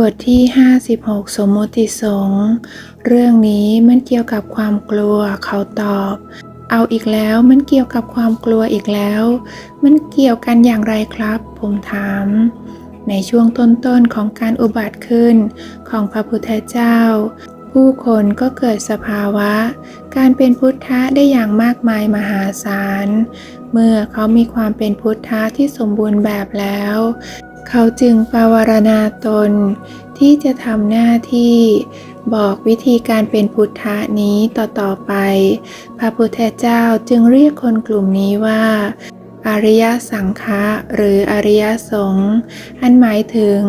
บทที่ 56 สมมติสงเรื่องนี้มันเกี่ยวกับความกลัวเขาตอบ เอาอีกแล้วมันเกี่ยวกับความกลัวอีกแล้ว มันเกี่ยวกันอย่างไรครับ ผมถาม ในช่วงต้นๆของการอุบัติขึ้นของพระพุทธเจ้า ผู้คนก็เกิดสภาวะ การเป็นพุทธะได้อย่างมากมายมหาศาล เมื่อเขามีความเป็นพุทธะที่สมบูรณ์แบบแล้ว เขาจึงปวารณาตนที่จะทำหน้าที่บอกวิธีการเป็นพุทธะนี้ต่อๆไป พระพุทธเจ้าจึงเรียกคนกลุ่มนี้ว่า อริยสังฆะหรืออริยสงฆ์อันหมายถึง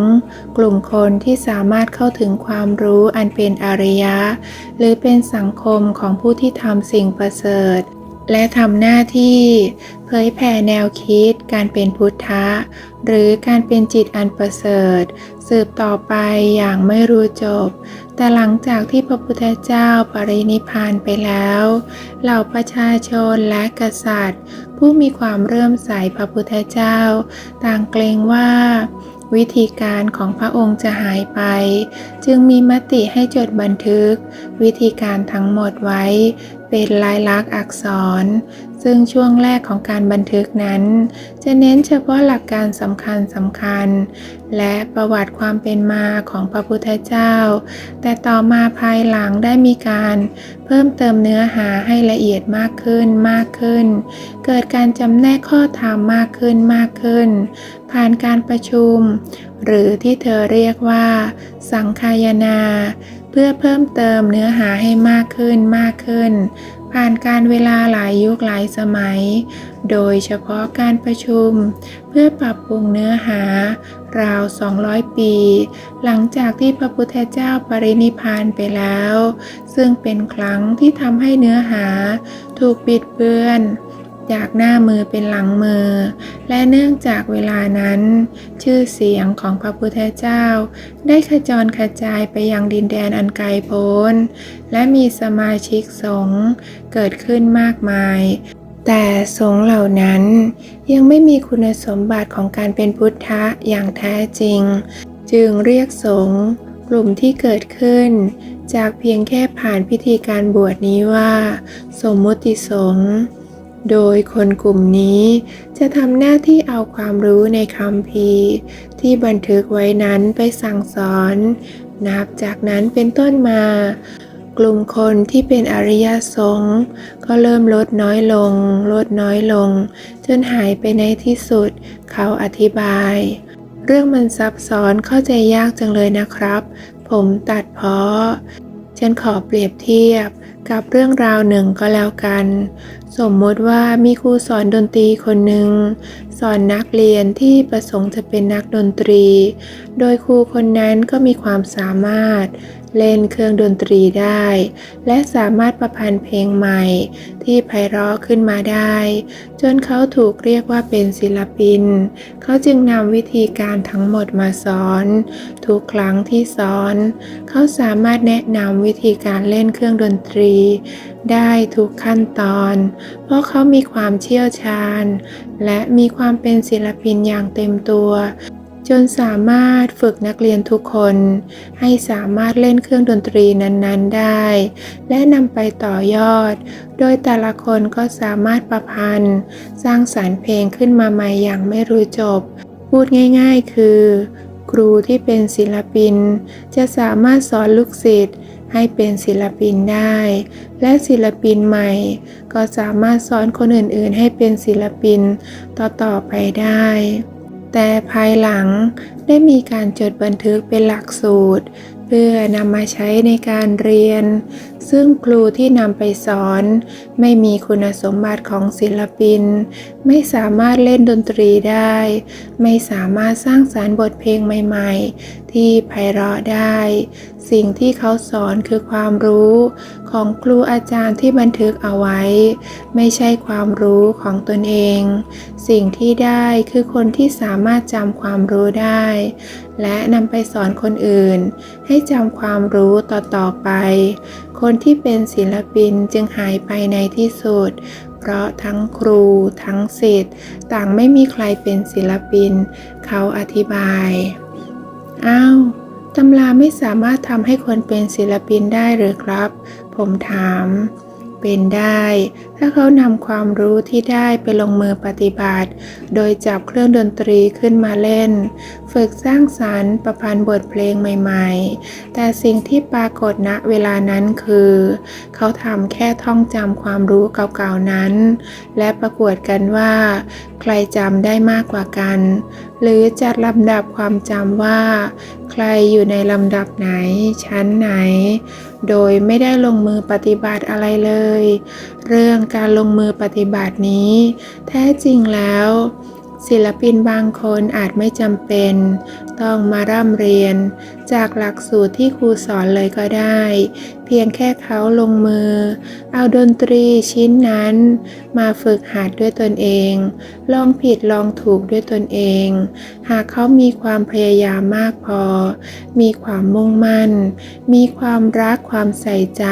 กลุ่มคนที่สามารถเข้าถึงความรู้อันเป็นอริยะ หรือเป็นสังคมของผู้ที่ทำสิ่งประเสริฐ และทำหน้าที่เผยแผ่แนวคิดการเป็นพุทธะ หรือการเป็นจิตอันประเสริฐ สืบต่อไปอย่างไม่รู้จบ แต่หลังจากที่พระพุทธเจ้าปรินิพานไปแล้ว เหล่าประชาชนและกษัตริย์ ผู้มีความเริ่มใสพระพุทธเจ้า ต่างเกรงว่าวิธีการของพระองค์จะหายไป จึงมีมติให้จดบันทึก วิธีการทั้งหมดไว้ เป็นลายลักษณ์อักษร ซึ่งช่วงแรกของการบันทึกนั้น จะเน้นเฉพาะหลักการสำคัญสำคัญ และประวัติความเป็นมาของพระพุทธเจ้า แต่ต่อมาภายหลังได้มีการเพิ่มเติมเนื้อหาให้ละเอียดมากขึ้นมากขึ้น เกิดการจำแนกข้อธรรมมากขึ้นมากขึ้น ผ่านการประชุม หรือที่เธอเรียกว่า สังคายนา พื่อเพิ่มเติมเนื้อหาให้มากขึ้นมากขึ้น ผ่านการเวลาหลายยุคหลายสมัย โดยเฉพาะการประชุม เพื่อปรับปรุงเนื้อหา ราว 200 ปี หลังจากที่พระพุทธเจ้าปรินิพานไปแล้ว ซึ่งเป็นครั้งที่ทำให้เนื้อหาถูกบิดเบือน จากหน้ามือเป็นหลังมือ และเนื่องจากเวลานั้น ชื่อเสียงของพระพุทธเจ้า ได้ขจรกระจายไปยังดินแดนอันไกลโพ้น และมีสมาชิกสงฆ์เกิดขึ้นมากมาย แต่สงฆ์เหล่านั้น ยังไม่มีคุณสมบัติของการเป็นพุทธะอย่างแท้จริง จึงเรียกสงฆ์กลุ่มที่เกิดขึ้น จากเพียงแค่ผ่านพิธีการบวชนี้ว่า สมมุติสงฆ์ โดยคนกลุ่มนี้จะทำหน้าที่เอาความรู้ในคำพีที่บันทึกไว้นั้นไปสั่งสอน นับจากนั้นเป็นต้นมา กลุ่มคนที่เป็นอริยสงฆ์ก็เริ่มลดน้อยลง ลดน้อยลง จนหายไปในที่สุด เขาอธิบาย เรื่องมันซับซ้อนเข้าใจยากจังเลยนะครับ ผมตัดเพาะ ฉันขอเปรียบเทียบกับเรื่องราวหนึ่งก็แล้วกัน สมมติว่ามีครูสอนดนตรีคนหนึ่ง สอนนักเรียนที่ประสงค์จะเป็นนักดนตรี โดยครูคนนั้นก็มีความสามารถ เล่นเครื่องดนตรีได้ และสามารถประพันธ์เพลงใหม่ ที่ไพเราะขึ้นมาได้ จนเขาถูกเรียกว่าเป็นศิลปิน เขาจึงนำวิธีการทั้งหมดมาสอน ทุกครั้งที่สอน เขาสามารถแนะนำวิธีการเล่นเครื่องดนตรี ได้ทุกขั้นตอน เพราะเขามีความเชี่ยวชาญ และมีความเป็นศิลปินอย่างเต็มตัว จนสามารถฝึกนักเรียนทุกคน ให้สามารถเล่นเครื่องดนตรีนั้นๆได้ และนำไปต่อยอด โดยแต่ละคนก็สามารถประพันธ์ สร้างสารรค์เพลงขึ้นมาใหม่อย่างไม่รู้จบ พูดง่ายๆคือ ครูที่เป็นศิลปิน จะสามารถสอนลูกศิษย์ให้เป็นศิลปินได้ และศิลปินใหม่ ก็สามารถสอนคนอื่นๆ ให้เป็นศิลปินต่อๆไปได้ แต่ภายหลังได้มีการจดบันทึกเป็นหลักสูตร เพื่อนำมาใช้ในการเรียน ซึ่งครูที่นำไปสอน ไม่มีคุณสมบัติของศิลปิน ไม่สามารถเล่นดนตรีได้ ไม่สามารถสร้างสารรค์บทเพลงใหม่ๆ ที่ไพเราะได้ สิ่งที่เขาสอนคือความรู้ของครูอาจารย์ที่บันทึกเอาไว้ ไม่ใช่ความรู้ของตนเอง สิ่งที่ได้คือคนที่สามารถจำความรู้ได้ และนำไปสอนคนอื่น ให้จำความรู้ต่อๆไป คนที่เป็นศิลปินจึงหายไปในที่สุด เพราะทั้งครู ทั้งศิษย์ต่างไม่มีใครเป็นศิลปิน เขาอธิบายอ้าวตำราไม่สามารถทำให้คนเป็นศิลปินได้หรือครับ ผมถาม เป็นได้ถ้าเขานำความรู้ที่ได้ไปลงมือปฏิบัติ โดยจับเครื่องดนตรีขึ้นมาเล่น ฝึกสร้างสารรค์ประพันธ์บทเพลงใหม่ๆ แต่สิ่งที่ปรากฏณเวลานั้นคือ เขาทำแค่ท่องจำความรู้เก่าๆนั้น และประกวดกันว่า ใครจำได้มากกว่ากัน หรือจัดลำดับความจำว่า ใครอยู่ในลำดับไหน ชั้นไหน โดยไม่ได้ลงมือปฏิบัติอะไรเลย เรื่องการลงมือปฏิบัตินี้ แท้จริงแล้ว ศิลปินบางคนอาจไม่จำเป็น ต้องมาร่ำเรียน จากหลักสูตรที่ครูสอนเลยก็ได้ เพียงแค่เขาลงมือ เอาดนตรีชิ้นนั้น มาฝึกหัดด้วยตนเอง ลองผิดลองถูกด้วยตนเอง หากเขามีความพยายามมากพอ มีความมุ่งมั่น มีความรักความใส่ใจ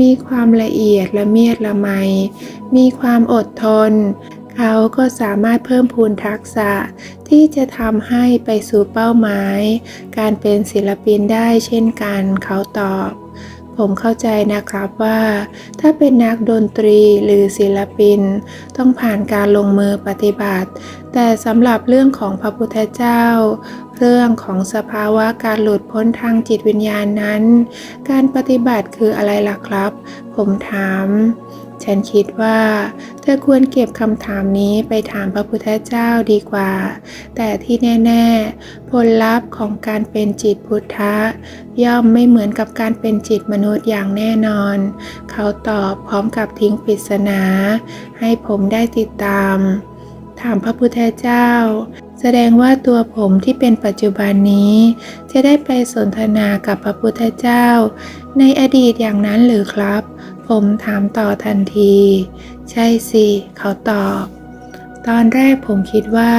มีความละเอียดละเมียดละไม มีความอดทน เขาก็สามารถเพิ่มพูนทักษะที่จะทำให้ไปสู่เป้าหมาย การเป็นศิลปินได้เช่นกันเขาตอบ ผมเข้าใจนะครับว่า ถ้าเป็นนักดนตรีหรือศิลปิน ต้องผ่านการลงมือปฏิบัติ แต่สำหรับเรื่องของพระพุทธเจ้า เรื่องของสภาวะการหลุดพ้นทางจิตวิญญาณนั้น การปฏิบัติคืออะไรล่ะครับ ผมถาม ฉันคิดว่า เธอควรเก็บคำถามนี้ไปถามพระพุทธเจ้าดีกว่า แต่ที่แน่ ๆ ผลลัพธ์ของการเป็นจิตพุทธะ ย่อมไม่เหมือนกับการเป็นจิตมนุษย์อย่างแน่นอน เขาตอบพร้อมกับทิ้งปริศนา ให้ผมได้ติดตาม ถามพระพุทธเจ้าแสดงว่าตัวผมที่เป็นปัจจุบันนี้ จะได้ไปสนทนากับพระพุทธเจ้า ในอดีตอย่างนั้นหรือครับ ผมถามต่อทันที ใช่สิ เขาตอบ ตอนแรกผมคิดว่า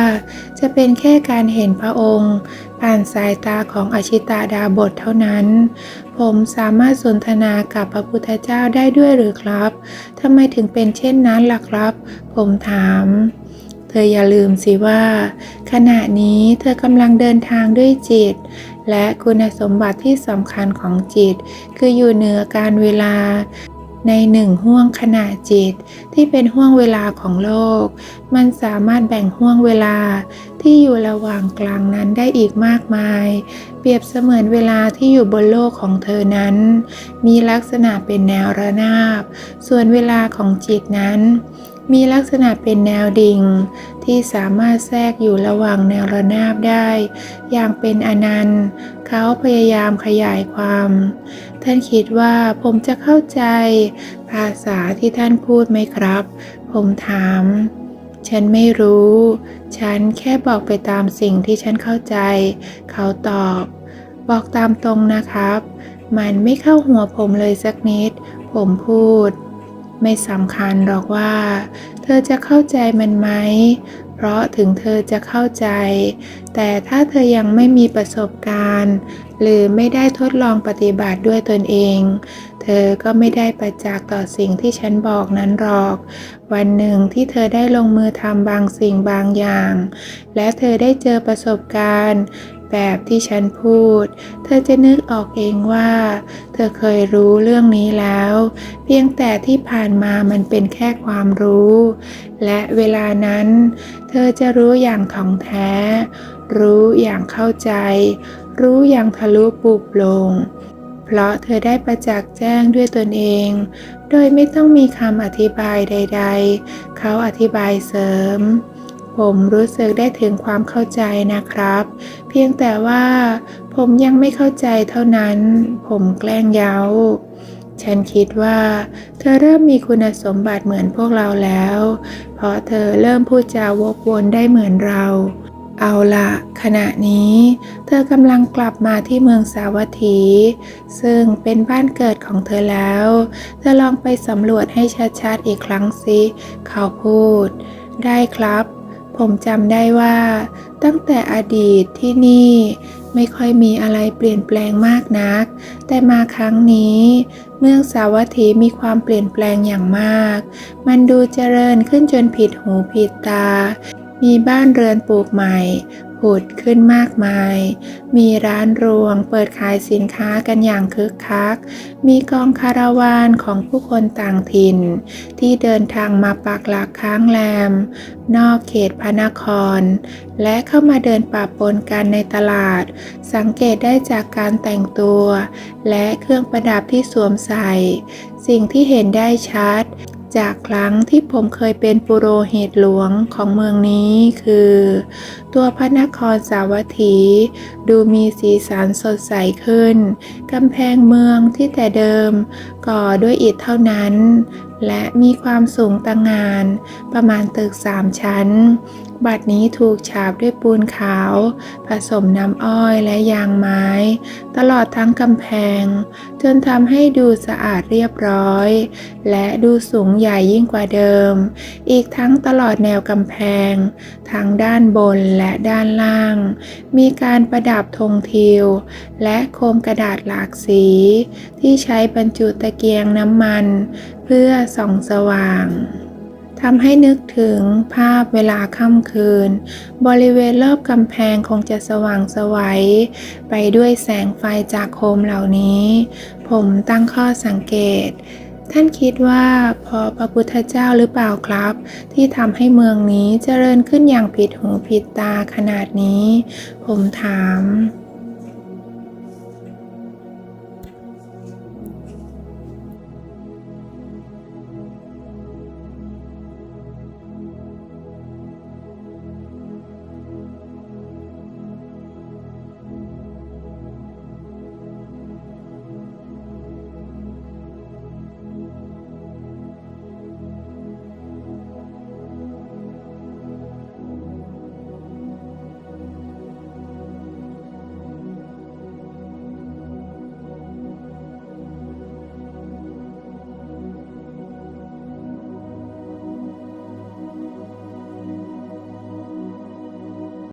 จะเป็นแค่การเห็นพระองค์ ผ่านสายตาของอชิตาดาบทเท่านั้น ผมสามารถสนทนากับพระพุทธเจ้าได้ด้วยหรือครับทำไมถึงเป็นเช่นนั้นล่ะครับ ผมถามเธออย่าลืมสิว่า ขณะนี้เธอกำลังเดินทางด้วยจิต และคุณสมบัติที่สำคัญของจิต คืออยู่เหนือการเวลา ในหนึ่งห่วงขณะจิตที่เป็นห่วงเวลาของโลก มันสามารถแบ่งห่วงเวลาที่อยู่ระหว่างกลางนั้นได้อีกมากมาย เปรียบเสมือนเวลาที่อยู่บนโลกของเธอนั้น มีลักษณะเป็นแนวระนาบ ส่วนเวลาของจิตนั้น มีลักษณะเป็นแนวดิ่ง ที่สามารถแทรกอยู่ระหว่างแนวระนาบได้ อย่างเป็นอนันต์ เขาพยายามขยายความ ท่านคิดว่าผมจะเข้าใจ ภาษาที่ท่านพูดไหมครับ ผมถาม ฉันไม่รู้ ฉันแค่บอกไปตามสิ่งที่ฉันเข้าใจ เขาตอบ บอกตามตรงนะครับ มันไม่เข้าหัวผมเลยสักนิด ผมพูด ไม่สำคัญหรอกว่า เธอจะเข้าใจมันไหม เพราะถึงเธอจะเข้าใจ แต่ถ้าเธอยังไม่มีประสบการณ์ หรือไม่ได้ทดลองปฏิบัติด้วยตนเอง เธอก็ไม่ได้ประจักษ์ต่อสิ่งที่ฉันบอกนั้นหรอก วันหนึ่งที่เธอได้ลงมือทำบางสิ่งบางอย่าง และเธอได้เจอประสบการณ์ แบบที่ฉันพูด เธอจะนึกออกเองว่า เธอเคยรู้เรื่องนี้แล้ว เพียงแต่ที่ผ่านมามันเป็นแค่ความรู้ และเวลานั้น เธอจะรู้อย่างถ่องแท้ รู้อย่างเข้าใจ รู้อย่างทะลุปุบลง เพราะเธอได้ประจักษ์แจ้งด้วยตนเอง โดยไม่ต้องมีคำอธิบายใด ๆ เขาอธิบายเสริมผมรู้สึกได้ถึงความเข้าใจนะครับ เพียงแต่ว่าผมยังไม่เข้าใจเท่านั้น ผมแกล้งเย้า ฉันคิดว่า เธอเริ่มมีคุณสมบัติเหมือนพวกเราแล้ว เพราะเธอเริ่มพูดจาวกวนได้เหมือนเรา เอาละขณะนี้ เธอกำลังกลับมาที่เมืองสาวัตถี ซึ่งเป็นบ้านเกิดของเธอแล้ว เธอลองไปสำรวจให้ชัดๆอีกครั้งสิ เขาพูด ได้ครับ ผมจำได้ว่า ตั้งแต่อดีตที่นี่ไม่ค่อยมีอะไรเปลี่ยนแปลงมากนัก แต่มาครั้งนี้เมืองสาวัตถีมีความเปลี่ยนแปลงอย่างมาก มันดูเจริญขึ้นจนผิดหูผิดตา มีบ้านเรือนปลูกใหม่ ผุดขึ้นมากมาย มีร้านรวงเปิดขายสินค้ากันอย่างคึกคัก มีกองคาราวานของผู้คนต่างถิ่น ที่เดินทางมาปักหลักค้างแรม นอกเขตพระนคร และเข้ามาเดินปะปนกันในตลาด สังเกตได้จากการแต่งตัว และเครื่องประดับที่สวมใส่ สิ่งที่เห็นได้ชัด จากครั้งที่ผมเคยเป็นปุโรหิตหลวงของเมืองนี้คือ ตัวพระนครสาวัตถี ดูมีสีสันสดใสขึ้น กำแพงเมืองที่แต่เดิม ก่อด้วยอิฐเท่านั้น และมีความสูงต่างงานประมาณตึกสามชั้น บัดนี้ถูกฉาบด้วยปูนขาว ผสมน้ำอ้อยและยางไม้ ตลอดทั้งกำแพง จนทำให้ดูสะอาดเรียบร้อย และดูสูงใหญ่ยิ่งกว่าเดิม อีกทั้งตลอดแนวกำแพง ทั้งด้านบนและด้านล่าง มีการประดับธงทิว และโคมกระดาษหลากสี ที่ใช้บรรจุตะเกียงน้ำมัน เพื่อส่องสว่าง ทำให้นึกถึงภาพเวลาค่ำคืน บริเวณรอบกำแพงคงจะสว่างไสวัย ไปด้วยแสงไฟจากโคมเหล่านี้ ผมตั้งข้อสังเกต ท่านคิดว่าพอพระพุทธเจ้าหรือเปล่าครับ ที่ทำให้เมืองนี้เจริญขึ้นอย่างผิดหูผิดตาขนาดนี้ ผมถาม